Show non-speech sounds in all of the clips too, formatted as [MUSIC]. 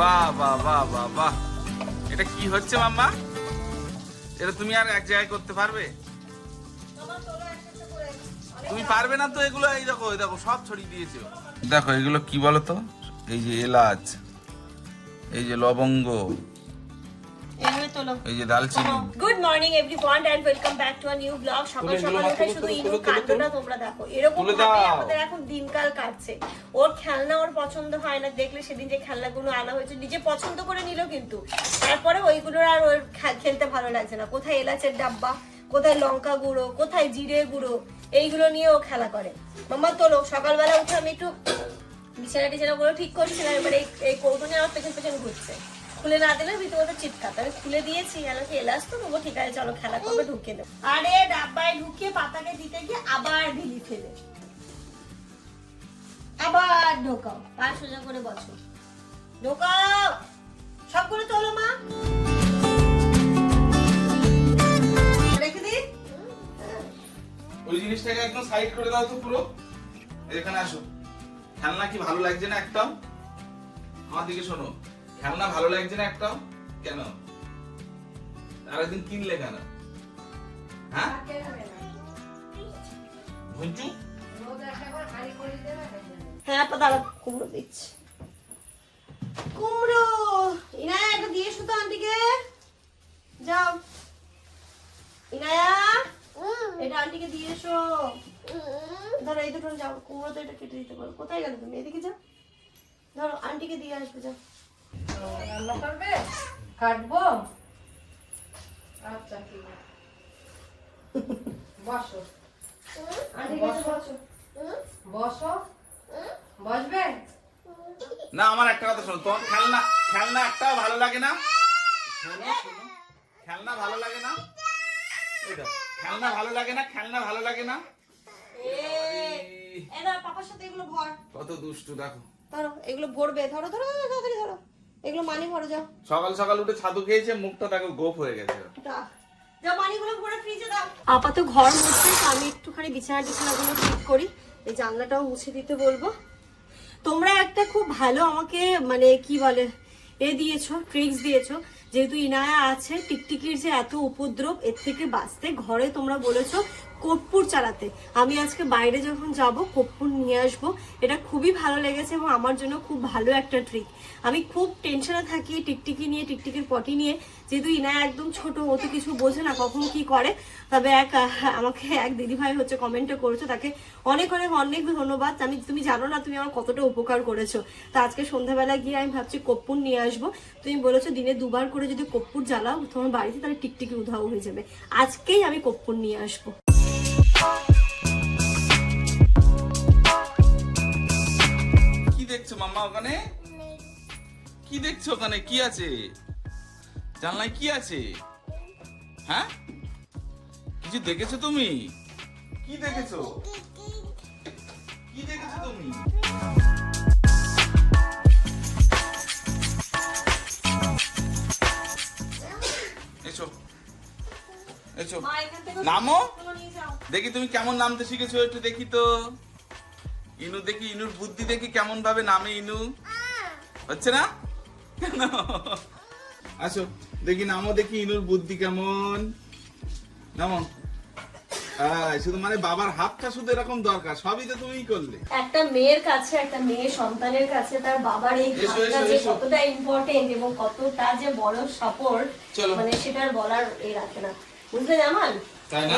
বাহ বাহ বাহ বাহ বাহ। এটা কি হচ্ছে, মাম্মা? এটা তুমি আর এক জায়গায় করতে পারবে? তুমি পারবে না তো এগুলো? এই দেখো এই দেখো, সব ছড়িয়ে দিয়েছ। দেখো, এগুলো কি বলো তো এই যে এলাচ, এই যে লবঙ্গ এই যে দালচিনি। Good morning everyone and welcome back to a new blog সকাল সকাল শুধু ইনু কাণ্ডটা তোমরা দেখো। এরকম ভাবে আমাদের এখন দিনকাল কাটছে। ওর খেলনা ওর পছন্দ হয় না দেখলে সেদিন যে খেলনাগুলো আনা হয়েছে নিজে পছন্দ করে নিল কিন্তু। তারপরে ওইগুলোর আর ওর খেলতে ভালো লাগছে না। কোথায় এলাচের ডাব্বা কোথায় লঙ্কা গুঁড়ো কোথায় জিরে গুঁড়ো এইগুলো নিয়ে ও খেলা করে। মাম্মা তোলো সকালবেলা উঠে আমি একটু বিছানা টিছানা করে ঠিক করছিলাম এবার এই এই কৌটুনি আমার পেছন পেছন ঘুরছে। খুলে না দিলে রীতিমতো চিৎকার। আমি খুলে দিয়েছি আমাকে এলাস তো নেব ঠিক আছে চলো খেলা করবে ঢুকিয়ে দেবো। আরে ডাব্বায় ঢুকিয়ে পাতাকে দিতে গিয়ে আবার ঢিলি ফেলে। আবার ঢোকাও। পা সোজা করে বসো। ঢোকাও। সবগুলো তোলো মা। রেখে দি ওই জিনিসটাকে একদম সাইড করে দাও তো পুরো। এখানে আসো। খেলনা কি ভালো লাগছে না একদম? আমার দিকে শোনো। খেলনা ভালো লাগছে না একটাও? কেন? আর একদিন কিনলে কেন? হ্যাঁ? হ্যাঁ দাঁড়া কুমড়ো দিচ্ছি। কুমড়ো! ইনায়া দিয়ে আন্টিকে। যাও। ইনায়া, এটা আন্টিকে দিয়ে এসো। ধরো, এই দুটো যাও। কুমড়ো তো এটা কেটে দিতে পারো। কোথায় গেলে তুমি? এদিকে যাও। ধরো, আন্টিকে দিয়ে আসবে, যাও। রান্না করবে? কাটবো? আচ্ছা ঠিক আছে। বসো। বসো। বসো। বসবে? না আমার একটা কথা শোনো তোমার খেলনা খেলনা একটাও ভালো লাগে না। খেলনা ভালো লাগে না? খেলনা ভালো লাগে না খেলনা ভালো লাগে না? এই ধরো সাথে এগুলো ভর। কত দুষ্টু দেখো। ধরো এগুলো ভরবে ধরো ধরো ধরো ধরো। এগুলো মানি ভরে যাও। সকাল সকাল উঠে ছাতু খেয়েছে মুখটা তাকে গোপ হয়ে গেছে। আপাতত ঘর মুছতে আমি একটুখানি বিছানা টিছানাগুলো ঠিক করি। এই জানলাটাও মুছে দিতে বলব। তোমরা একটা খুব ভালো আমাকে মানে কি বলে এ দিয়েছ ট্রিক্স দিয়েছ। যেহেতু ইনায়া আছে টিকটিকির যে এত উপদ্রব, এর থেকে বাঁচতে ঘরে তোমরা বলেছ কর্পূর চালাতে। আমি আজকে বাইরে যখন যাব, কর্পূর নিয়ে আসব। এটা খুবই ভালো লেগেছে এবং আমার জন্য খুব ভালো একটা ট্রিক আমি খুব টেনশনে থাকি টিকটিকি নিয়ে, টিকটিকির পটি নিয়ে। যেহেতু ইনায়া একদম ছোট ও তো কিছু বোঝে না কখন কি করে। তবে এক আমাকে এক দিদিভাই হচ্ছে কমেন্টও করেছ তাকে অনেক অনেক অনেক ধন্যবাদ। আমি তুমি জানো না তুমি আমার কতটা উপকার করেছ। তা আজকে সন্ধ্যাবেলা গিয়ে আমি ভাবছি কর্পূর নিয়ে আসব। তুমি বলেছ দিনে দুবার করে যদি কপ্পুর জ্বালাও তোমার বাড়িতে তাহলে টিকটিকি উধাও হয়ে যাবে। আজকেই আমি কর্পূর নিয়ে আসব। কি দেখছ মাম্মা ওখানে? কি দেখছ ওখানে? কি আছে? জানলায় কি আছে? হ্যাঁ? কিছু দেখেছ তুমি? কি দেখেছ? কি দেখেছ তুমি? এসো। এসো। নামো? সবগুলো নিয়ে যাও। দেখি তুমি কেমন নামতে শিখেছো একটু দেখি তো। ইনু দেখি ইনুর বুদ্ধি দেখি কেমন ভাবে নামে ইনু। হচ্ছে না? কেন? আসো দেখি নামো দেখি ইনুর বুদ্ধি কেমন? নামো। শুধু মানে বাবার হাতটা শুধু এরকম দরকার সবই তো তুমিই করলে। একটা মেয়ের কাছে একটা মেয়ে সন্তানের কাছে তার বাবার এই হাতটা যে কতটা ইম্পর্টেন্ট এবং কতটা যে বড় সাপোর্ট। মানে সেটার বলার এ রাখে না। বুঝলে জামান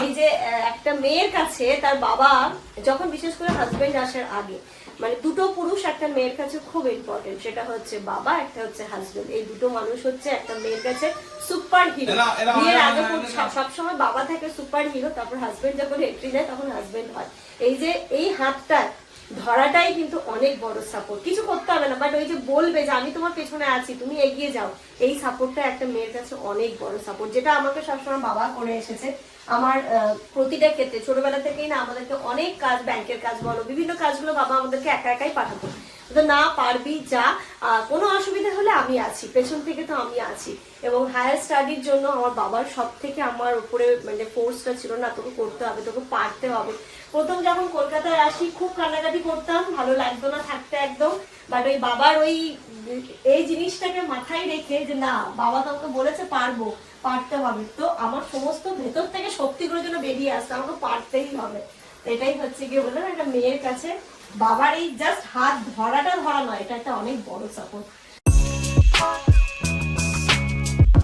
এই যে একটা মেয়ের কাছে তার বাবা যখন বিশেষ করে হাজবেন্ড আসার আগে মানে দুটো পুরুষ একটা মেয়ের কাছে খুব ইম্পর্টেন্ট সেটা হচ্ছে বাবা একটা হচ্ছে হাজবেন্ড এই দুটো মানুষ হচ্ছে একটা মেয়ের কাছে সুপার হিরো বিয়ের আগে খুব সব- সবসময় বাবা থাকে সুপার হিরো তারপর হাজবেন্ড যখন এন্ট্রি দেয় তখন হাজবেন্ড হয়। এই যে এই হাতটা ধরাটাই কিন্তু অনেক বড় সাপোর্ট কিছু করতে হবে না বাট ওই যে বলবে যে আমি তোমার পেছনে আছি তুমি এগিয়ে যাও। এই সাপোর্টটা একটা মেয়ের কাছে অনেক বড় সাপোর্ট যেটা আমাকে সবসময় বাবা করে এসেছে। আমার প্রতিটা ক্ষেত্রে। ছোটবেলা থেকেই না আমাদেরকে অনেক কাজ, ব্যাংকের কাজ বলো, বিভিন্ন কাজগুলো বাবা আমাদেরকে একা একাই পাঠাতো। না পারবি যা কোনো অসুবিধা হলে আমি আছি, পেছন থেকে তো আমি আছি। এবং হায়ার স্টাডির জন্য আমার বাবার সব থেকে আমার উপরে মানে ফোর্সটা ছিল না, তোকে করতে হবে, তোকে পারতে হবে। প্রথম যখন কলকাতায় আসি, খুব কান্নাকাটি করতাম, ভালো লাগতো না থাকতে একদম। বাট ওই বাবার ওই, এই জিনিসটাকে মাথায় রেখে যে না, বাবা তো আমাকে বলেছে পারব। পারতে হবে। তো আমার সমস্ত ভেতর থেকে শক্তিগুলো যেন বেরিয়ে আসছে, আমাকে পারতেই হবে। এটাই হচ্ছে গিয়ে বললাম একটা মেয়ের কাছে বাবার এই জাস্ট হাত ধরাটা ধরা নয়, এটা একটা অনেক বড় সাপোর্ট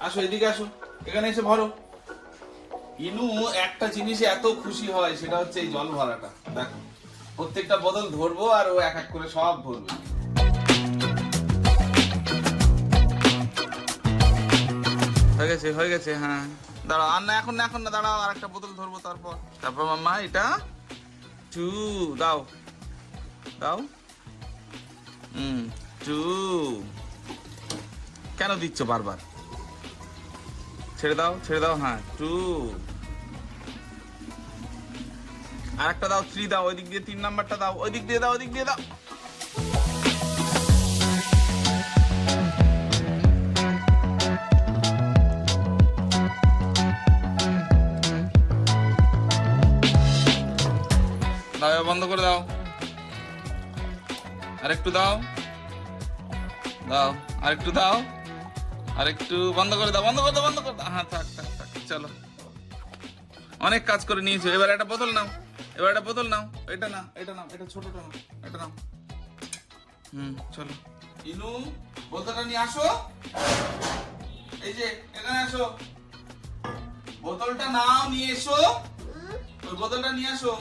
আসো, এদিকে আসো, এখানে এসে ভরো ইনু একটা জিনিসে এত খুশি হয়, সেটা হচ্ছে এই জল ভরাটা। দেখো, প্রত্যেকটা বোতল ধরবো আর ও এক এক করে সব ভরবে হয়ে গেছে হয়ে গেছে হ্যাঁ। দাঁড়াও, আর না, এখন না এখন না, দাঁড়াও, আর একটা বোতল ধরবো তারপর। তারপর মাম্মা, এটা? টু দাও। দাও। হুম টু কেন দিচ্ছ বারবার? ছেড়ে দাও ছেড়ে দাও হ্যাঁ টু আর একটা দাও থ্রি দাও ওই দিক দিয়ে তিন নাম্বারটা দাও ওই দিক দিয়ে দাও ওই দিক দিয়ে দাও। দাও বন্ধ করে দাও। আর একটু দাও। দাও আর একটু দাও। আর একটু বন্ধ করে দাও, বন্ধ করে দাও, বন্ধ করে দাও। হ্যাঁ থাক থাক থাক, চলো। অনেক কাজ করে নিয়েছো। এবার একটা বোতল নাও। এবার একটা বোতল নাও। এটা না এটা নাও, এটা ছোটটা নাও, এটা নাও। হুম, চলো। ইনু, বোতলটা নিয়ে আসো। এই যে, এখানে আসো। বোতলটা নাও, নিয়ে এসো। ওই বোতলটা নিয়ে আসো।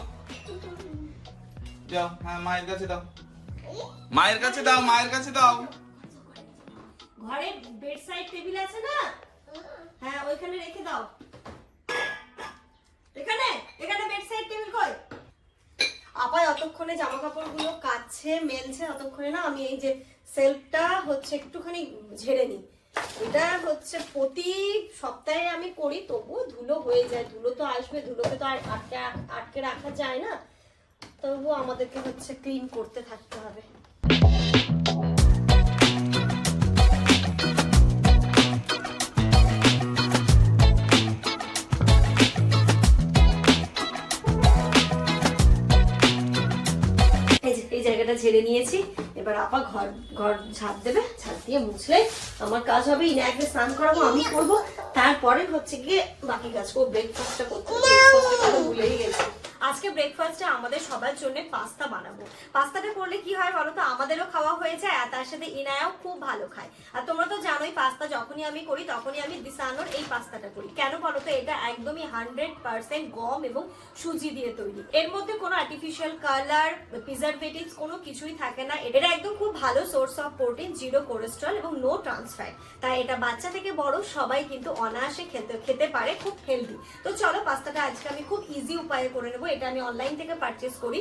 যাও হ্যাঁ মায়ের কাছে দাও। মায়ের কাছে দাও মায়ের কাছে দাও। ঘরে বেড সাইড টেবিল আছে না? হ্যাঁ ওইখানে রেখে দাও। এখানে? এখানে বেড সাইড টেবিল কই? আপায় অতক্ষণে জামা কাপড়গুলো কাচ্ছে মেলছে অতক্ষণে না আমি এই যে সেলফটা হচ্ছে একটুখানি ঝেড়ে নিই। এটা হচ্ছে প্রতি সপ্তাহে আমি করি তবু ধুলো হয়ে যায়। ধুলো তো আসবে ধুলোকে তো আর আটকে আটকে রাখা যায় না। তবুও আমাদেরকে হচ্ছে ক্লিন করতে থাকতে হবে। এই জায়গাটা ঝেড়ে নিয়েছি। এবার আপা ঘর ঘর ঝাড় দেবে ঝাড় দিয়ে মুছলে আমার কাজ হবে। ইনাকে স্নান করাবো আমি করব। তারপরে হচ্ছে গিয়ে বাকি কাজ করব। ব্রেকফাস্টটা করতে ভুলেই গেছি। আজকে ব্রেকফাস্টে আমাদের সবার জন্য পাস্তা বানাবো। পাস্তাটা করলে কি হয় বলো তো? আমাদেরও খাওয়া হয়ে যায় আর তার সাথে ইনায়াও খুব ভালো খায়। আর তোমরা তো জানোই পাস্তা যখনই আমি করি, তখনই আমি দিসানোর এই পাস্তাটা করি। কেন বলো তো? এটা একদমই হান্ড্রেড পার্সেন্ট গম এবং সুজি দিয়ে তৈরি। এর মধ্যে কোনো আর্টিফিশিয়াল কালার প্রিজারভেটিভস কোনো কিছুই থাকে না। এটা একদম খুব ভালো source of protein zero cholesterol এবং নো ট্রান্সফ্যাট তাই এটা বাচ্চা থেকে বড়, সবাই কিন্তু অনায়াসে খেতে খেতে পারে, খুব হেলদি তো চলো পাস্তাটা আজকে আমি খুব ইজি উপায়ে করে নেব। এটা আমি অনলাইন থেকে পারচেস করি।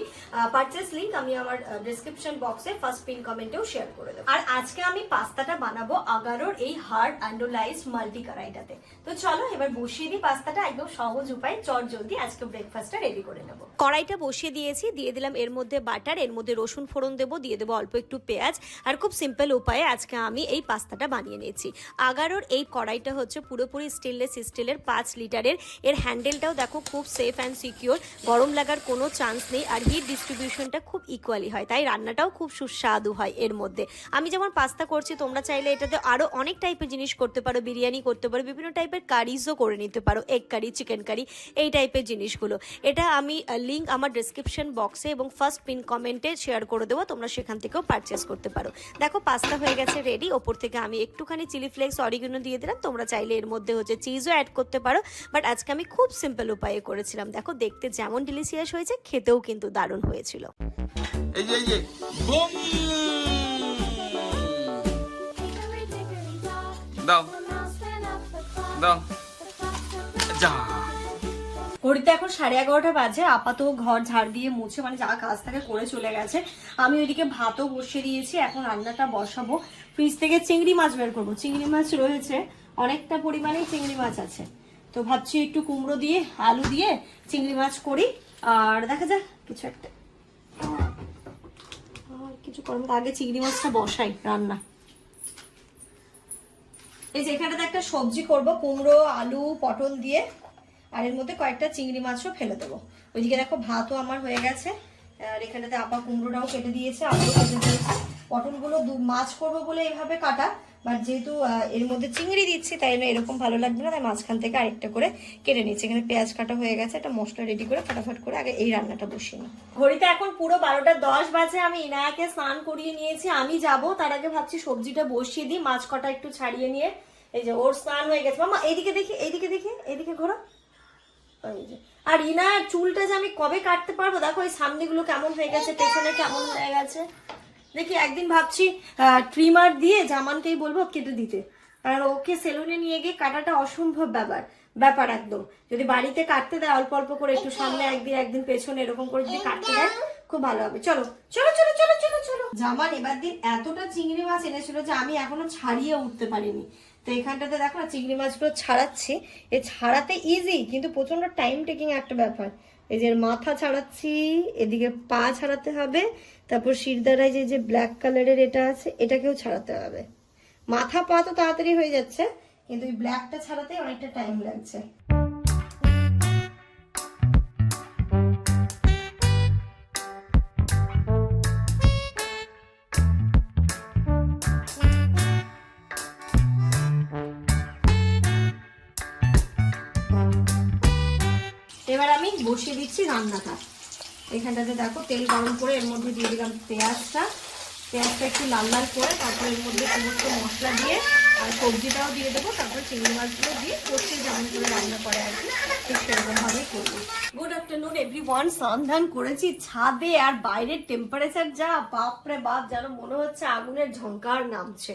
পারচেস লিংক আমি আমার ডিসক্রিপশন বক্সে ফার্স্ট পিন কমেন্টেও শেয়ার করে দেবো। আর আজকে আমি পাস্তাটা বানাবো আগারোর এই হার্ড অ্যান্ডোলাইজ মাল্টি কড়াইটাতে। তো চলো এবার বসিয়ে দিই পাস্তাটা, একদম সহজ উপায়, চট জলদি আজকে ব্রেকফাস্টটা রেডি করে নেব। কড়াইটা বসিয়ে দিয়েছি, দিয়ে দিলাম এর মধ্যে বাটার এর মধ্যে রসুন ফোড়ন দেবো, দিয়ে দেবো অল্প একটু পেঁয়াজ। আর খুব সিম্পল উপায়ে আজকে আমি এই পাস্তাটা বানিয়ে নিয়েছি। আগারোর এই কড়াইটা হচ্ছে পুরোপুরি স্টেনলেস স্টিলের পাঁচ লিটারের এর। হ্যান্ডেলটাও দেখো খুব সেফ অ্যান্ড সিকিওর গরম লাগার কোনো চান্স নেই আর হিট ডিস্ট্রিবিউশনটা খুব ইকুয়ালি হয়। তাই রান্নাটাও খুব সুস্বাদু হয় এর মধ্যে। আমি যেমন পাস্তা করছি, তোমরা চাইলে এটাতে আরও অনেক টাইপের জিনিস করতে পারো, বিরিয়ানি করতে পারো, বিভিন্ন টাইপের কারিজও করে নিতে পারো এগ কারি চিকেন কারি এই টাইপের জিনিসগুলো। এটা আমি লিঙ্ক আমার ডিসক্রিপশন বক্সে এবং ফার্স্ট পিন কমেন্টে শেয়ার করে দেবো, তোমরা সেখান থেকেও পারচেস করতে পারো। দেখো পাস্তা হয়ে গেছে রেডি ওপর থেকে আমি একটুখানি চিলি ফ্লেক্স অরিগিনো দিয়ে দিলাম, তোমরা চাইলে এর মধ্যে হচ্ছে চিজও অ্যাড করতে পারো বাট আজকে আমি খুব সিম্পল উপায়ে করেছিলাম। দেখো, দেখতে যেমন ডিলিশিয়াস হয়েছে খেতেও কিন্তু দারুণ হয়েছিল। এই যে এই যে দাও। দাও। যা। ঘড়িতে এখন সাড়ে এগারোটা বাজে আপাতত ঘর ঝাড় দিয়ে মুছে মানে যা কাজ থাকে করে চলে গেছে। আমি ওইদিকে ভাতও বসিয়ে দিয়েছি এখন রান্নাটা বসাবো। ফ্রিজ থেকে চিংড়ি মাছ বের করব। চিংড়ি মাছ রয়েছে অনেকটা পরিমাণেই চিংড়ি মাছ আছে। তো ভাবছি একটু কুমড়ো দিয়ে আলু দিয়ে চিংড়ি মাছ করি। আর দেখা যাক কিছু একটা। কিছু করব না, আগে চিংড়ি মাছটা বসাই রান্না। এই যে এখানটাতে একটা সবজি করব কুমড়ো আলু পটল দিয়ে। আর এর মধ্যে কয়েকটা চিংড়ি মাছও ফেলে দেবো। ওইদিকে দেখো ভাতও আমার হয়ে গেছে। আর এখানটাতে আপা কুমড়োটাও কেটে দিয়েছে আলুও কেটে দিয়েছে। পটলগুলো মাছ করব বলে এইভাবে কাটা। বাট যেহেতু এর মধ্যে চিংড়ি দিচ্ছি, তাই জন্য এরকম ভালো লাগবে না, তাই মাঝখান থেকে আরেকটা করে কেটে নিচ্ছি। এখানে পেঁয়াজ কাটা হয়ে গেছে, একটা মশলা রেডি করে ফটাফট করে আগে এই রান্নাটা বসিয়ে নিই। ঘড়িতে এখন পুরো বারোটা দশ বাজে, আমি ইনায়াকে স্নান করিয়ে নিয়েছি, আমি যাব, তার আগে ভাবছি সবজিটা বসিয়ে দিই, মাছ কটা একটু ছাড়িয়ে নিয়ে, এই যে ওর স্নান হয়ে গেছে। মামা এইদিকে দেখি এইদিকে দেখি, এইদিকে ঘোরো। ওই যে। আর ইনার চুলটা যে আমি কবে কাটতে পারব, দেখো এই সামনেগুলো কেমন হয়ে গেছে, পেছনে কেমন হয়ে গেছে। দেখি একদিন ভাবছি ট্রিমার দিয়ে জামানকেই বলব কেটে দিতে। আর ওকে সেলুনে নিয়ে গিয়ে কাটাটা অসম্ভব ব্যাপার ব্যাপার একদম। যদি বাড়িতে কাটতে দেয়, অল্প অল্প করে একটু সামনে একদিন একদিন পেছনে এরকম করে যদি কাটতে দেয়, খুব ভালো হবে। চলো চলো চলো চলো চলো চলো। জামান, এবার দিন এতটা চিংড়ি মাছ এনেছিল যে আমি এখনও ছাড়িয়ে উঠতে পারিনি। তো এখানটাতে দেখো না, চিংড়ি মাছগুলো ছাড়াচ্ছি। এ ছাড়াতে ইজি কিন্তু প্রচণ্ড টাইম টেকিং একটা ব্যাপার। এই যে মাথা ছাড়াচ্ছি, এদিকে পা ছাড়াতে হবে, তারপর শিরদারায় যে যে ব্ল্যাক কালারের এটা আছে, এটাকেও ছাড়াতে হবে। মাথা পা তো তাড়াতাড়ি হয়ে যাচ্ছে, কিন্তু ওই ব্ল্যাকটা ছাড়াতে অনেকটা টাইম লাগছে। দিচ্ছি রান্নাটা। এখানটাতে দেখো তেল গরম করে এর মধ্যে দিয়ে দিলাম পেঁয়াজটা। পেঁয়াজটা একটু লাল লাল করে তারপর এর মধ্যে সমস্ত মশলা দিয়ে আর সবজিটাও দিয়ে দেবো, তারপর চিংড়ি মাছগুলো দিয়ে কষে যেমন করে রান্না করে আর কি, ঠিক সেরকমভাবেই করব। গুড আফটারনুন এভরি ওয়ান সন্ধান করেছি ছাদে আর বাইরের টেম্পারেচার যা, বাপরে বাপ, যেন মনে হচ্ছে আগুনের ঝঙ্কার নামছে।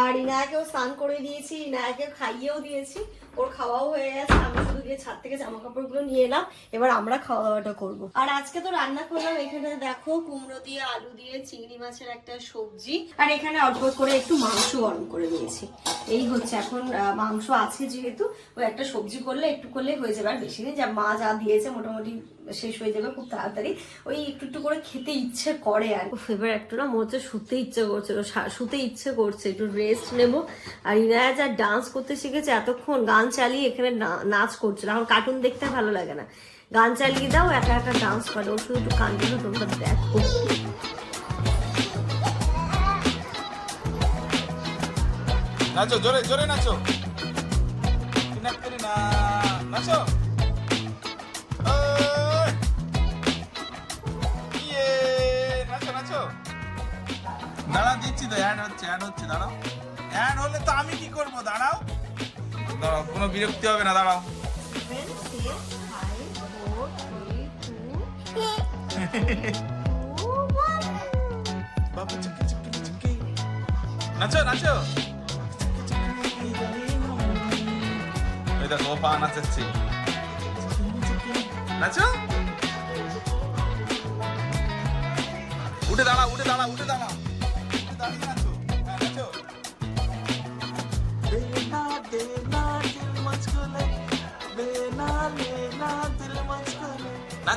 আর ইনায়াকেও স্নান করে দিয়েছি, ইনায়াকে খাইয়েও দিয়েছি। ওর খাওয়াও হয়ে গেছে, আমি শুধু গিয়ে ছাদ থেকে জামা কাপড়গুলো নিয়ে এলাম, এবার আমরা খাওয়া দাওয়াটা করব। আর আজকে তো রান্না করলাম, এখানে দেখো কুমড়ো দিয়ে, আলু দিয়ে, চিংড়ি মাছের একটা সবজি। আর এখানে অল্প করে একটু মাংস গরম করে নিয়েছি। এই হচ্ছে এখন মাংস আছে যেহেতু, ওই একটা সবজি করলে একটু করলে হয়ে যাবে। আর বেশি নেই, যা মা যা দিয়েছে, মোটামুটি শেষ হয়ে যাবে খুব তাড়াতাড়ি। ওই একটু একটু করে খেতে ইচ্ছে করে আর উফ, এবার একটু না মনে হচ্ছে শুতে ইচ্ছে করছে শুতে ইচ্ছে করছে একটু রেস্ট নেব। আর ইনায়া যা ডান্স করতে শিখেছে এতক্ষণ গান চালিয়ে এখানে না- নাচ করছিল। এখন কার্টুন দেখতে ভালো লাগে না। গান চালিয়ে দাও একা একা ডান্স করে। ও শুধু একটু কান দিল তোমরা দেখো। নাচো জোরে জোরে নাচো। না নাচো। দাঁড়া দিচ্ছি তো অ্যাড হচ্ছে অ্যাড হচ্ছে, দাঁড়াও। অ্যাড হলে তো আমি কি করব, দাঁড়াও। দাঁড়াও, কোনো বিরক্তি হবে না, দাঁড়াও। নাচো নাচো। এই দেখো, ও পা নাচাচ্ছে। নাচো। উঠে দাঁড়া উঠে দাঁড়া উঠে দাঁড়া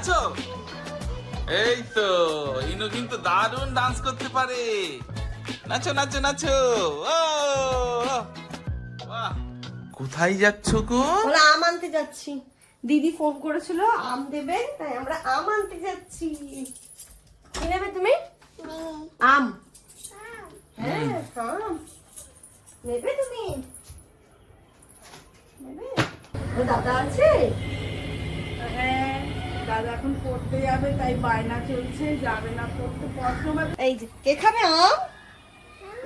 নাচো এই তো ইনু কিন্তু দারুণ ডান্স করতে পারে। নাচো নাচো নাচো। ও বাহ। কোথায় যাচ্ছ গো? বলে আম আনতে যাচ্ছি। দিদি ফোন করেছিল আম দেবে তাই আমরা আম আনতে যাচ্ছি। কি নেবে তুমি? আম। হ্যাঁ আম। নেবে তুমি? নেবে? ও দাদা আছে? হ্যাঁ। দাদা এখন পড়তে যাবে তাই বায়না চলছে যাবে না পড়তে এই যে কে খাবে আম?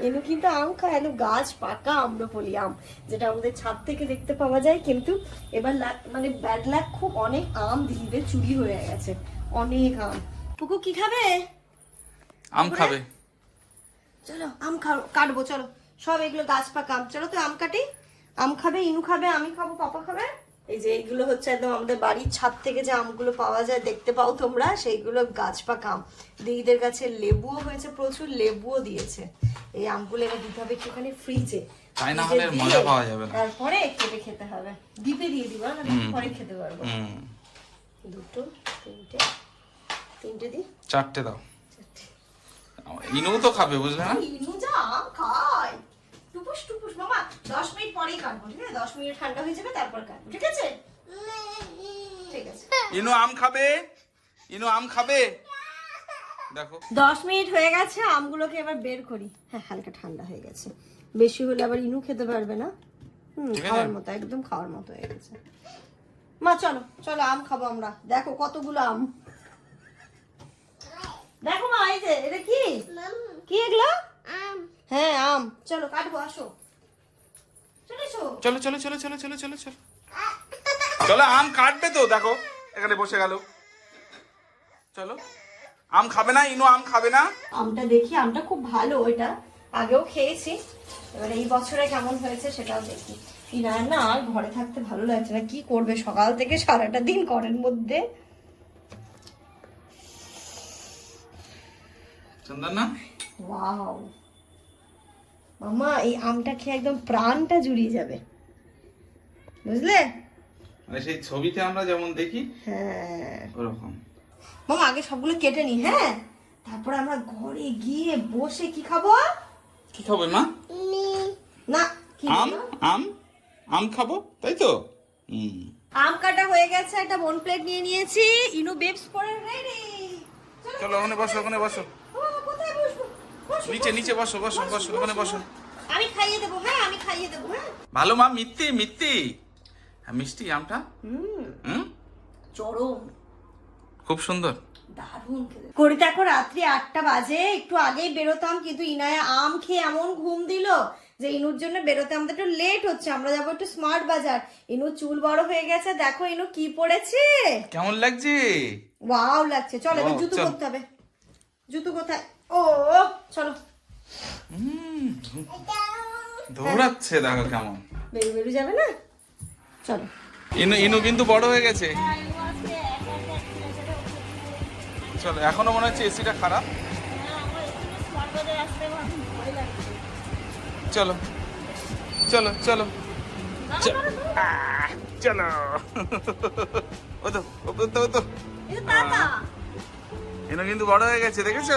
এনু কিন্তু আম খায় এনু গাছ পাকা আম্রপলি আম যেটা আমাদের ছাদ থেকে দেখতে পাওয়া যায় কিন্তু এবার মানে ব্যাড লাক খুব অনেক আম দিদিদের চুরি হয়ে গেছে অনেক আম। পুকু কি খাবে? আম খাবে। চলো আম খাও কাটবো চলো। সব এগুলো গাছ পাকা আম। চলো তো আম কাটি। আম খাবে ইনু খাবে আমি খাব পাপা খাবে। এই যে এইগুলো হচ্ছে একদম আমাদের বাড়ির ছাদ থেকে যে আমগুলো পাওয়া যায় দেখতে পাও তোমরা সেইগুলো গাছ পাকা আম দিদিদের কাছে লেবুও হয়েছে প্রচুর লেবুও দিয়েছে। এই আমগুলো এবার দিতে হবে একটুখানি ফ্রিজে তাই না হলে মজা পাওয়া যাবে না। তারপরে কেটে খেতে হবে। ডিপে দিয়ে দিবা না পরে খেতে পারব। দুটো তিনটে তিনটে দি চারটে দাও। ইনু তো খাবে বুঝলে না? ইনু যা খায়। টুপুস টুপুস মামা দশ মিনিট পরেই কাটবো ঠিক আছে? দশ মিনিট ঠান্ডা হয়ে যাবে তারপর কাটবো ঠিক আছে? ঠিক আছে। ইনু আম খাবে? ইনু আম খাবে? দেখো। দশ মিনিট হয়ে গেছে আমগুলোকে এবার বের করি। হ্যাঁ হালকা ঠান্ডা হয়ে গেছে। বেশি হলে আবার ইনু খেতে পারবে না। হুম খাওয়ার মতো একদম খাওয়ার মতো হয়ে গেছে। মা চলো চলো আম খাব আমরা। দেখো কতগুলো আম। দেখো মা এই যে এটা কি? কি এগুলো? হ্যাঁ আম। চলো কাটবো আসো। চলে চলো চলো চলো চলো চলো চলো চলো। চলো আম কাটবে তো দেখো এখানে বসে গেল। চলো। আম খাবে না ইনু আম খাবে না। আমটা দেখি আমটা খুব ভালো ওইটা আগেও খেয়েছি। এবার এই বছরে কেমন হয়েছে সেটাও দেখি। ইনার না আর ঘরে থাকতে ভালো লাগছে না। কি করবে? সকাল থেকে সারাটা দিন ঘরের মধ্যে। সুন্দর না? ওয়াও। মামা এই আমটা খেয়ে একদম প্রাণটা জুড়িয়ে যাবে। বুঝলে? মানে সেই ছবিতে আমরা যেমন দেখি হ্যাঁ। ওরকম। মামা আগে সবগুলো কেটে নি হ্যাঁ? তারপর আমরা ঘরে গিয়ে বসে কি খাব? কি খাব মা? না আম আম আম খাব তাই তো? আম কাটা হয়ে গেছে একটা বোন প্লেট নিয়ে নিয়েছি। ইনু বেবস পরে রেডি চলো ওখানে বসো ওখানে বসো, নিচে নিচে বসো বসো বসো ওখানে বসো। আমি খাইয়ে দেবো হ্যাঁ আমি খাইয়ে দেবো হ্যাঁ। ভালো মা মিথ্যি হ্যাঁ মিষ্টি আমটা? হুম। হুম? চরম। খুব সুন্দর। করিতে এখন রাত্রি আটটা বাজে একটু আগেই বেরোতাম কিন্তু ইনায়া আম খেয়ে এমন ঘুম দিল যে ইনুর জন্য বেরোতে আমাদের একটু লেট হচ্ছে আমরা যাব একটু স্মার্ট বাজার। ইনুর চুল বড় হয়ে গেছে দেখো ইনু কি পড়েছে। কেমন লাগছে? ওয়াও লাগছে। চলো এবার জুতো করতে হবে। জুতো কোথায়? ও চলো। দৌড়াচ্ছে দেখো কেমন। বেরু বেরু যাবে না? চলো। ইনু ইনু কিন্তু বড় হয়ে গেছে। চলো এখনও মনে হচ্ছে এসিটা খারাপ। চলো চলো চলো। চলো। ও তো ও তো ও তো। ইনু কিন্তু বড় হয়ে গেছে দেখেছ?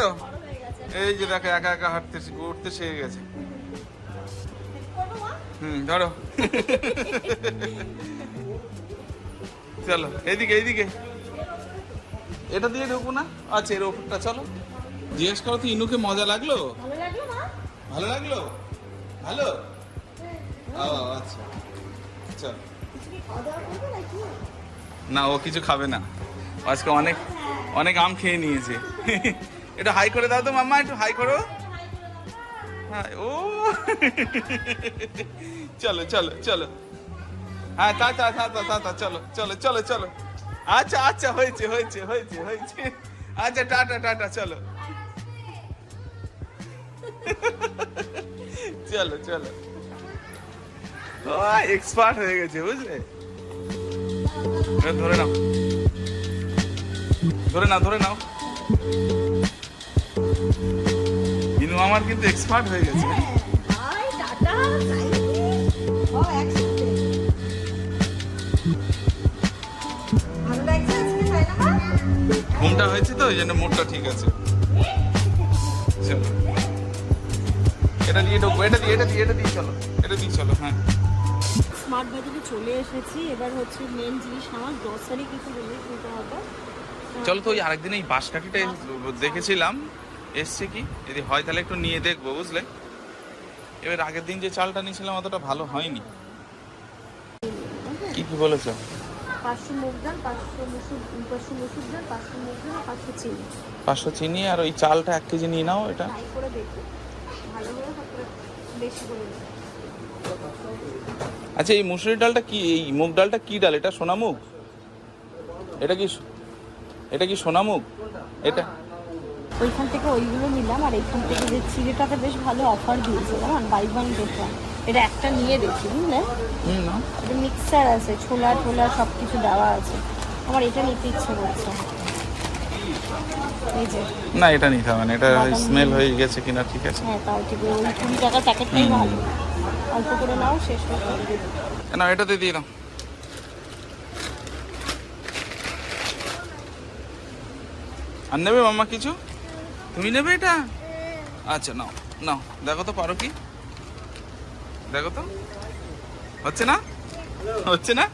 এই যে দেখো একা একা হাঁটতে উঠতে শিখে গেছে। হুম ধরো। চলো এইদিকে এইদিকে। এটা দিয়ে ঢুকবো না? আচ্ছা এর ওপরটা চলো। জিজ্ঞেস করো তো ইনুকে মজা লাগল? ভালো লাগল ভালো আচ্ছা। চল। না ও কিছু খাবে না। আজকে অনেক অনেক আম খেয়ে নিয়েছে। এটা হাই করে দাও তো মাম্মা, একটু হাই করো। হ্যাঁ ও। চলো চলো চলো। হ্যাঁ তা তা তা তা তা চলো চলো চলো চলো। আচ্ছা আচ্ছা হয়েছে হয়েছে হয়েছে হয়েছে। আচ্ছা টাটা টাটা, চলো। চলো চলো। ও এক্সপার্ট হয়ে গেছে, বুঝলে? ধরে নাও। ধরে নাও ধরে নাও। ইনু আমার কিন্তু এক্সপার্ট হয়ে গেছে। মা? ঘুমটা হয়েছে তো ওই জন্য মুডটা ঠিক আছে। চলো এটা দিয়ে ঢুকবো এটা দিয়ে এটা দিয়ে এটা দিয়ে চলো এটা দিয়ে চলো হ্যাঁ। স্মার্ট বাজারে চলে এসেছি এবার হচ্ছে মেন জিনিস আমার গ্রসারি কিছু জিনিস নিতে হবে। চলো তো ওই আরেকদিন এই বাঁশকাঠিটা দেখেছিলাম। এসছে কি? যদি হয় তাহলে একটু নিয়ে দেখব বুঝলে? এবার আগের দিন যে চালটা নিয়েছিলাম অতটা ভালো হয়নি। কি কি বলেছ? পাঁচশো মুগ ডাল পাঁচশো মুসুর পাঁচশো মুসুর ডাল পাঁচশো মুগ ডাল পাঁচশো চিনি। পাঁচশো চিনি আর ওই চালটা এক কেজি নিয়ে নাও এটা। ট্রাই করে দেখি ভালো হলে তারপরে বেশি করে আচ্ছা এই মুসুরির ডালটা কি এই মুগ ডালটা কি ডাল? এটা সোনা মুগ? এটা কি এটা কি সোনা মুগ এটা। ওইখান থেকে ওইগুলো নিলাম আর এইখান থেকে যে চিড়েটাতে বেশ ভালো অফার দিয়েছে জানান বাই ওয়ান গেট ওয়ান এটা একটা নিয়ে দেখি বুঝলে? এটা মিক্সার আছে ছোলা টোলা সব কিছু দেওয়া আছে। আমার এটা নিতে ইচ্ছে করছে। না এটা নিতে হবে না এটা স্মেল হয়ে গেছে কিনা ঠিক আছে। হ্যাঁ তাও ঠিক। ওই কুড়ি টাকার প্যাকেটটাই ভালো। অল্প করে নাও শেষ হয়ে যাবে। না এটাতে দিয়ে দাও। আর নেবে মাম্মা কিছু? তুমি নেবে এটা? আচ্ছা নাও নাও দেখো তো পারো কি? দেখো তো। হচ্ছে না? হচ্ছে না?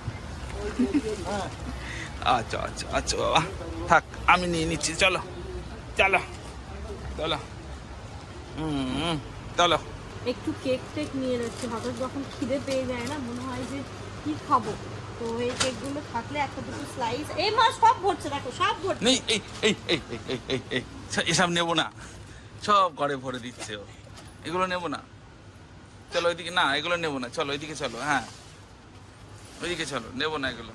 আচ্ছা আচ্ছা আচ্ছা বাবা। থাক আমি নিয়ে নিচ্ছি চলো চলো চলো। হুম, চলো। একটু কেক টেক নিয়ে যাচ্ছি। হঠাৎ যখন খিদে পেয়ে যায় না মনে হয় যে কি খাব? তো এই কেকগুলো থাকলে একটা দুটো স্লাইস এই মাছ সব ভরছে দেখো সব ভরছে। নেই এই এই এই এই এই এই এই এসব নেব না। সব ঘরে ভরে দিচ্ছে ও। এগুলো নেব না। চলো ওইদিকে না এগুলো নেব না। চলো ওইদিকে চলো হ্যাঁ। ওইদিকে চলো নেব না এগুলো।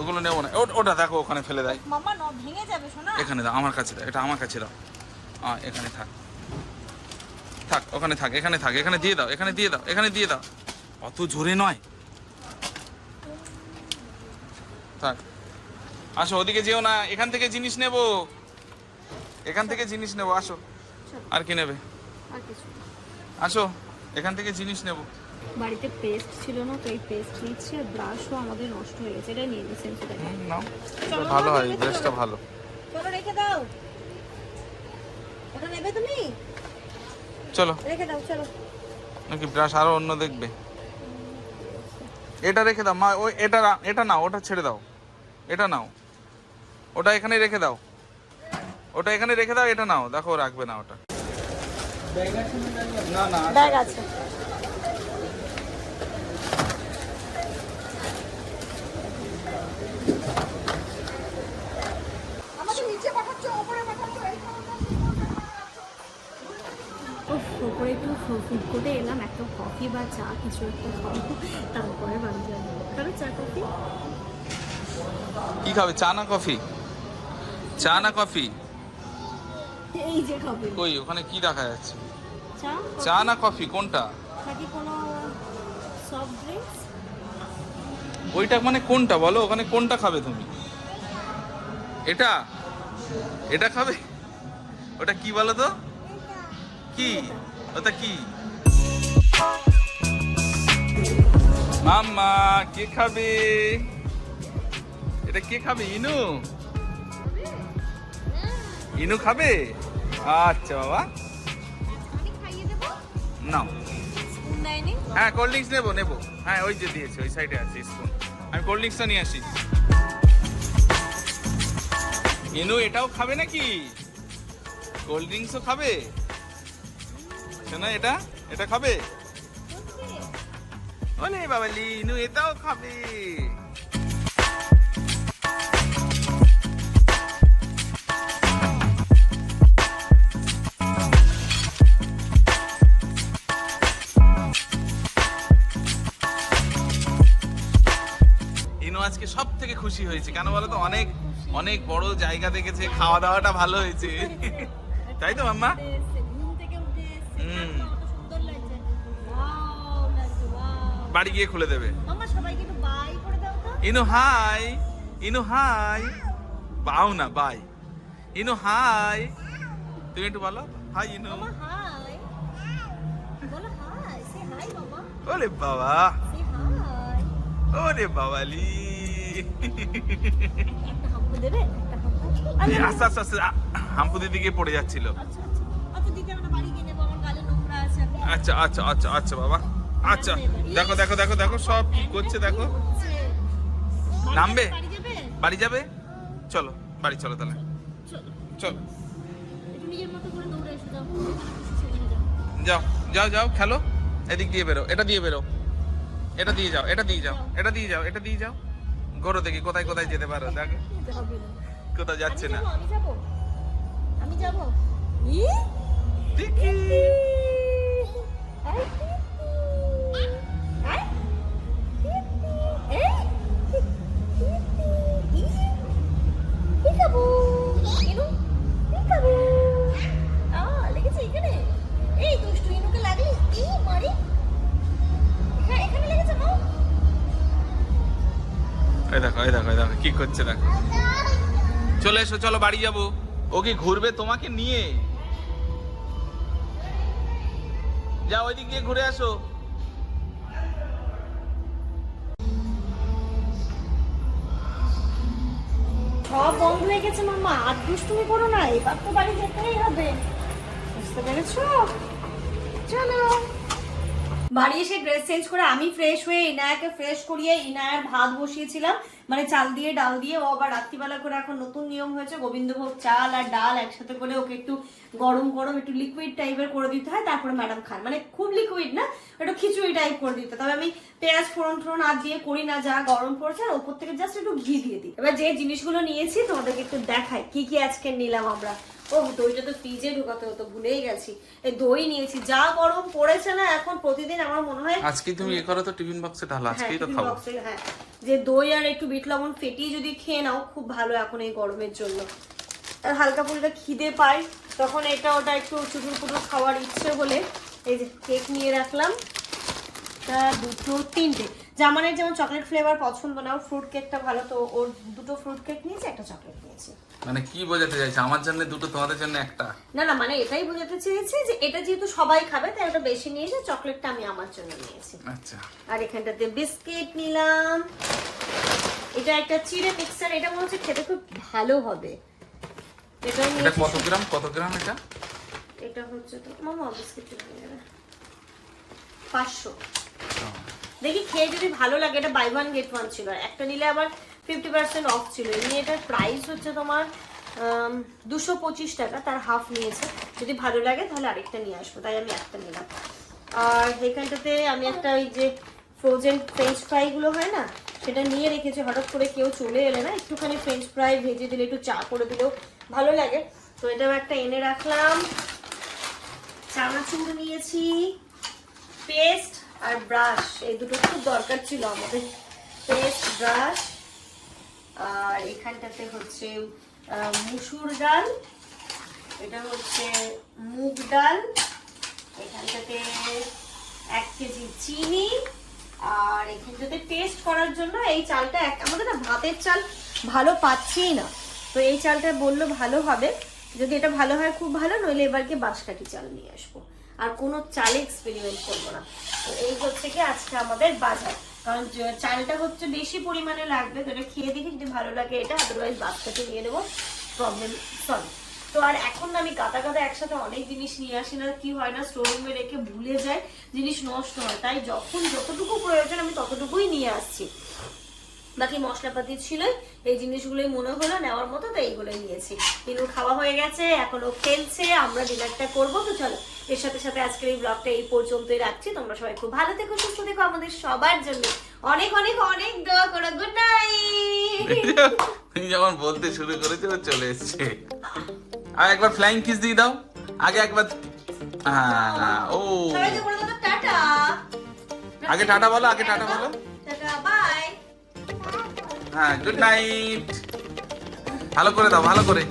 ওগুলো নেব না। ওটা দেখো ওখানে ফেলে দেয়। মামা ন ভেঙে যাবে শোনা এখানে দাও আমার কাছে দাও এটা আমার কাছে দাও। আ এখানে থাক। থাক ওখানে থাক এখানে থাক এখানে দিয়ে দাও এখানে দিয়ে দাও এখানে দিয়ে দাও। অত জোরে নয়। থাক। আসো ওদিকে যেও না এখান থেকে জিনিস নেব। এখান থেকে জিনিস নেব আসো। আর কি নেবে? আর কিছু আসো এখান থেকে জিনিস নেব। বাড়িতে পেস্ট ছিল না তো এই পেস্ট নিচ্ছি আর ব্রাশও আমাদের নষ্ট হয়ে গেছে এটা নিয়ে নিচ্ছি সেটা নাও। ভালো হয় ব্রাশটা ভালো। চলো রেখে দাও। ওটা নেবে তুমি? চলো। রেখে দাও চলো। নাকি ব্রাশ আরও অন্য দেখবে? এটা রেখে দাও। মা ওই এটা এটা নাও ওটা ছেড়ে দাও। এটা নাও। ওটা এখানে রেখে দাও। ওটা এখানে রেখে দাও এটা নাও। দেখো রাখবে না ওটা। না না ব্যাগ আছে। ওপরে ফুড কোর্টে এলাম একটা কফি বা চা কিছু একটা খাব তারপরে বাড়ি যাব। খাবে চা কফি কি খাবে? চা না কফি চা না কফি এই যে খাবে কই ওখানে কি দেখা যাচ্ছে? চা? চা না কফি কোনটা? নাকি কোনো সফট ড্রিঙ্কস ওইটা মানে কোনটা বলো? ওখানে কোনটা খাবে তুমি? এটা? এটা খাবে? ওটা কি বলো তো? কি? ওটা কি? মাম্মা কে খাবে? এটা কে খাবে? ইনু? ইনু খাবে? আচ্ছা বাবা। নাও হ্যাঁ কোল্ড ড্রিঙ্কস নেব নেব। হ্যাঁ ওই যে দিয়েছে ওই সাইডে আছে স্পুন। আমি কোল্ড ড্রিঙ্কসটা নিয়ে আসি। ইনু এটাও খাবে নাকি? কোল্ড ড্রিঙ্কসও খাবে? শোনো এটা এটা খাবে? ওলে বাবালি ইনু এটাও খাবে। ইনু আজকে সব থেকে খুশি হয়েছে। কেন বলো তো? অনেক অনেক বড় জায়গা দেখেছে খাওয়া দাওয়াটা ভালো হয়েছে। [LAUGHS] তাই তো মাম্মা? বাড়ি গিয়ে খুলে দেবে। ইনু হাই ইনু হাই বাও না বাই ইনু হাই তুমি একটু বলো হাই ইনু। ওরে বাবা। ওরে বাবালি হাম্পু হাম্পু? এই আরে, আস্তে আস্তে আস্তে আ, হাম্পুদের দিকে পড়ে যাচ্ছিল। আচ্ছা, আচ্ছা। আচ্ছা। আচ্ছা আচ্ছা আচ্ছা আচ্ছা বাবা। আচ্ছা দেখো দেখো দেখো দেখো সব কি করছে দেখো নামবে? বাড়ি যাবে? চলো বাড়ি চলো তাহলে চলো, যাও। যাও। যাও খেলো এদিক দিয়ে বেরো এটা দিয়ে বেরো এটা দিয়ে যাও এটা দিয়ে যাও এটা দিয়ে যাও এটা দিয়ে যাও গরো দেখি কোথায় কোথায় যেতে পারো দেখো কোথাও যাচ্ছে না আমি যাব? দেখি চলে এসো, চলো বাড়ি যাব। ও কি ঘুরবে তোমাকে নিয়ে? যা ওইদিক দিয়ে ঘুরে আসো। সব বন্ধ হয়ে গেছে মাম্মা আর দুষ্টুমি করো না, এবার তো বাড়ি যেতেই হবে। বুঝতে পেরেছ? চলো। বাড়ি এসে ড্রেস চেঞ্জ করে আমি ফ্রেশ হয়ে ইনায়াকে ফ্রেশ করিয়ে ইনায়ার ভাত বসিয়েছিলাম। মানে চাল দিয়ে, ডাল দিয়ে। ও আবার রাত্রিবেলা করে এখন নতুন নিয়ম হয়েছে, গোবিন্দভোগ চাল আর ডাল একসাথে করে ওকে একটু গরম গরম, একটু লিকুইড টাইপের করে দিতে হয়, তারপরে ম্যাডাম খান। মানে খুব লিকুইড না, একটু খিচুড়ি টাইপ করে দিতে। তবে আমি পেঁয়াজ ফোড়ন ফোড়ন আর দিয়ে করি না, যা গরম পড়ছে, আর ওপর থেকে জাস্ট একটু ঘি দিয়ে দিই। এবার যে জিনিসগুলো নিয়েছি তোমাদেরকে একটু দেখাই, কি কি আজকে নিলাম আমরা। ও দইটা তো ফ্রিজে ঢুকাতে হতো ভুলেই গেছি। এই দই নিয়েছি যা গরম পড়েছে না এখন প্রতিদিন আমার মনে হয় আজকে তুমি এ করো তো টিফিন বক্সে ঢালো হ্যাঁ, আজকেই তো খাব। হ্যাঁ। যে দই আর একটু বিট লবণ ফেটিয়ে যদি খেয়ে নাও খুব ভালো এখন এই গরমের জন্য। আর হালকা ফুলকা খিদে পায় তখন এটা ওটা একটু চুটুর পুটুর খাওয়ার ইচ্ছে হলে এই যে কেক নিয়ে রাখলাম। দুটো তিনটে। জামানের যেমন চকলেট ফ্লেভার পছন্দ না ফ্রুট কেকটা ভালো তো ওর দুটো ফ্রুট কেক নিয়েছে একটা চকলেট নিয়েছে। মানে কি বোঝাতে চাইছে? আমার জন্য দুটো তোমাদের জন্য একটা। না না মানে এটাই বোঝাতে চেয়েছে যে এটা যেহেতু সবাই খাবে তাই ওটা বেশি নিয়েছে চকলেটটা আমি আমার জন্য নিয়েছি। আচ্ছা। আর এখানটাতে বিস্কিট নিলাম। এটা একটা চিড়ে মিক্সার এটা মনে হচ্ছে খেতে খুব ভালো হবে। এটা কত গ্রাম? কত গ্রাম এটা? এটা হচ্ছে তো মামা বিস্কিট পাঁচশো। দেখি খেয়ে যদি ভালো লাগে এটা বাই ওয়ান গেট ওয়ান ছিল। একটা নিলে আবার ফিফটি পার্সেন্ট অফ ছিল। এমনি এটার প্রাইস হচ্ছে তোমার দুশো পঁচিশ টাকা, তার হাফ নিয়েছে। যদি ভালো লাগে তাহলে আরেকটা নিয়ে আসব, তাই আমি একটা নিলাম। আর এখানটাতে আমি একটা ওই যে ফ্রোজেন ফ্রেঞ্চ ফ্রাইগুলো হয় না, সেটা নিয়ে রেখেছি। হঠাৎ করে কেউ চলে এলে না, একটুখানি ফ্রেঞ্চ ফ্রাই ভেজে দিলে, একটু চা করে দিলেও ভালো লাগে। তো এটাও একটা এনে রাখলাম। চানাচুর নিয়েছি পেস্ট আর ব্রাশ এই দুটো খুব দরকার ছিল আমাদের। পেস্ট ব্রাশ আর এখানটাতে হচ্ছে মুসুর ডাল, এটা হচ্ছে মুগ ডাল, এখানটাতে এক কেজি চিনি, আর এখানটাতে টেস্ট করার জন্য এই চালটা এক, আমাদের না ভাতের চাল ভালো পাচ্ছি না। তো এই চালটা বলল ভালো হবে, যদি এটা ভালো হয় খুব ভালো, নইলে এবারকে বাঁশকাঠি চাল নিয়ে আসব। আর কোনো চালে এক্সপেরিমেন্ট করব না। তো এই হচ্ছে কি আজকে আমাদের বাজার। কারণ চালটা হচ্ছে বেশি পরিমাণে লাগবে, তো এটা খেয়ে দেখি যদি ভালো লাগে এটা আদারওয়াইজ বাচ্চাকে নিয়ে নেব প্রবলেম সলভ তো আর এখন আমি গাদা গাদা একসাথে অনেক জিনিস নিয়ে আসি না, কি হয় না স্টোর রুমে রেখে ভুলে যায়, জিনিস নষ্ট হয়। তাই যখন যতটুকু প্রয়োজন আমি ততটুকুই নিয়ে আসছি। বাকি মশলাপাতি ছিল এই জিনিসগুলোই মনে হলো নেওয়ার মতো তো এইগুলোই নিয়েছি। কিন্তু খাওয়া হয়ে গেছে এখনও খেলছে আমরা ডিনারটা করব। তো চলো এর সাথে সাথে আজকের এই ব্লগটা এই পর্যন্তই রাখছি। তোমরা সবাই খুব ভালো থেকো সুস্থ থেকো আমাদের সবার জন্য অনেক অনেক অনেক দোয়া করো। গুড নাইট [LAUGHS] তুমি যখন বলতে শুরু করেছ চলে এসছে। আর একবার ফ্লাইং কিস দিয়ে দাও। আগে একবার হ্যাঁ ও। টাটা। আগে টাটা বলো আগে টাটা বলো। টাটা বাই হ্যাঁ গুড নাইট ভালো করে দাও ভালো করে।